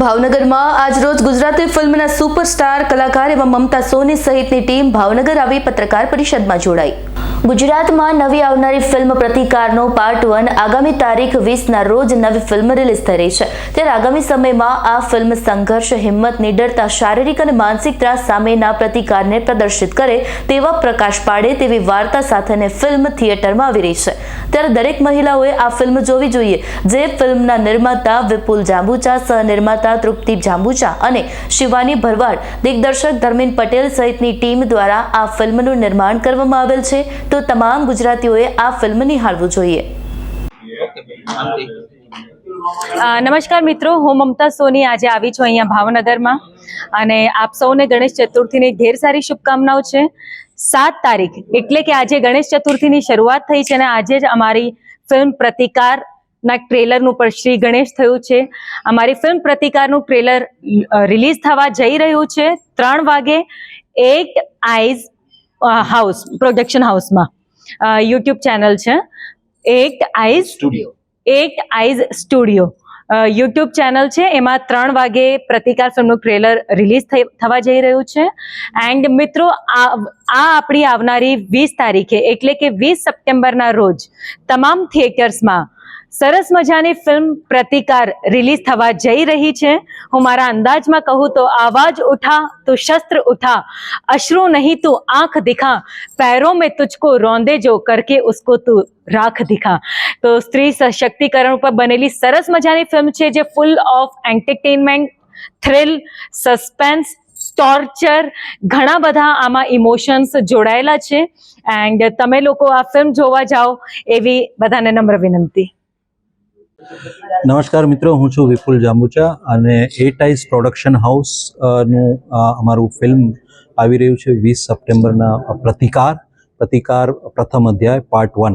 ભાવનગરમાં આજરોજ ગુજરાતી ફિલ્મના સુપરસ્ટાર, કલાકાર એવા મમતા સોની સહિતની ટીમ ભાવનગર આવી પત્રકાર પરિષદમાં જોડાઈ. ગુજરાતમાં નવી આવનારી ફિલ્મ પ્રતિકારનો પાર્ટ વન આગામી તારીખ વીસના રોજ નવી ફિલ્મ રિલીઝ થઈ રહી છે. ત્યારે આગામી સમયમાં આ ફિલ્મ સંઘર્ષ, હિંમત, નિડરતા, શારીરિક અને માનસિક ત્રાસ સામેના પ્રતિકારને પ્રદર્શિત કરે તેવા પ્રકાશ પાડે તેવી વાર્તા સાથેની ફિલ્મ થિયેટરમાં આવી રહી છે. ત્યારે દરેક મહિલાઓએ આ ફિલ્મ જોવી જોઈએ, જે ફિલ્મના નિર્માતા વિપુલ જાંબુચા, સહનિર્માતા તૃપ્તિ જાંબુચા અને શિવાની ભરવાડ, દિગ્દર્શક ધર્મેન પટેલ સહિતની ટીમ દ્વારા આ ફિલ્મનું નિર્માણ કરવામાં આવેલ છે. તો તમામ ગુજરાતીઓએ આ ફિલ્મ નિહાળવું જોઈએ. નમસ્કાર મિત્રો, હું મમતા સોની આજે આવી છું અહીંયા ભાવનગરમાં. અને આપ સૌને ગણેશ ચતુર્થીની ઢેર સારી શુભકામનાઓ છે. સાત તારીખ એટલે કે આજે ગણેશ ચતુર્થીની શરૂઆત થઈ છે અને આજે જ અમારી ફિલ્મ પ્રતિકાર ના ટ્રેલરનું પણ શ્રી ગણેશ થયું છે. અમારી ફિલ્મ પ્રતિકારનું ટ્રેલર રિલીઝ થવા જઈ રહ્યું છે ત્રણ વાગે એટ આઈઝ હાઉસ પ્રોડક્શન હાઉસમાં યુટ્યુબ ચેનલ છે. At Eyes studio At Eyes studio YouTube channel છે. એમાં ત્રણ વાગે પ્રતિકાર ફિલ્મનું ટ્રેલર રિલીઝ થવા જઈ રહ્યું છે. એન્ડ મિત્રો, આ આ આપણી આવનારી વીસ તારીખે, એટલે કે વીસ સપ્ટેમ્બરના રોજ, તમામ થિયેટર્સમાં સરસ મજાની ફિલ્મ પ્રતિકાર રિલીઝ થવા જઈ રહી છે. હું મારા અંદાજમાં કહું તો આવાજ ઉઠા, તો શસ્ત્ર ઉઠા, અશ્રુ નહીં તું આંખ દિખા, પેરો મેં તુજકો રોંદે જો, કરકે ઉસકો તું રાખ દિખા. તો સ્ત્રી સશક્તિકરણ ઉપર બનેલી સરસ મજાની ફિલ્મ છે જે full of entertainment thrill suspense torture ઘણા બધા આમાં ઇમોશન્સ જોડાયેલા છે. એન્ડ તમે લોકો આ ફિલ્મ જોવા જાઓ એવી બધાને નમ્ર વિનંતી. નમસ્કાર મિત્રો, હું છું વિપુલ જાંબુચા અને એ ટાઈસ પ્રોડક્શન હાઉસનું અમારું ફિલ્મ આવી રહ્યું છે વીસ સપ્ટેમ્બરના પ્રતિકાર. પ્રતિકાર પ્રથમ અધ્યાય પાર્ટ વન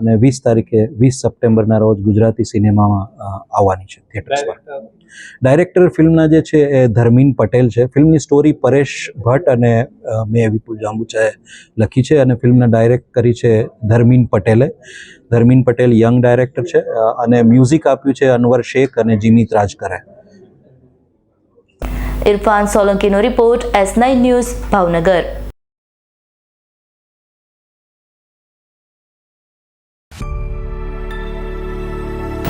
અને વીસ તારીખે વીસ સપ્ટેમ્બરના રોજ ગુજરાતી સિનેમામાં આવવાની છે થિયેટર્સ પર. ડાયરેક્ટર ફિલ્મના જે છે એ ધર્મીન પટેલ છે. ફિલ્મની સ્ટોરી પરેશ ભટ્ટ અને મેં વિપુલ જાંબુચાએ લખી છે અને ફિલ્મને ડાયરેક્ટ કરી છે ધર્મીન પટેલે. ધર્મીન પટેલ યંગ ડાયરેક્ટર છે અને મ્યુઝિક આપ્યું છે અનવર શેખ અને Jimit Rajkare Irfan સોલંકીનો report S nine news Bhavnagar.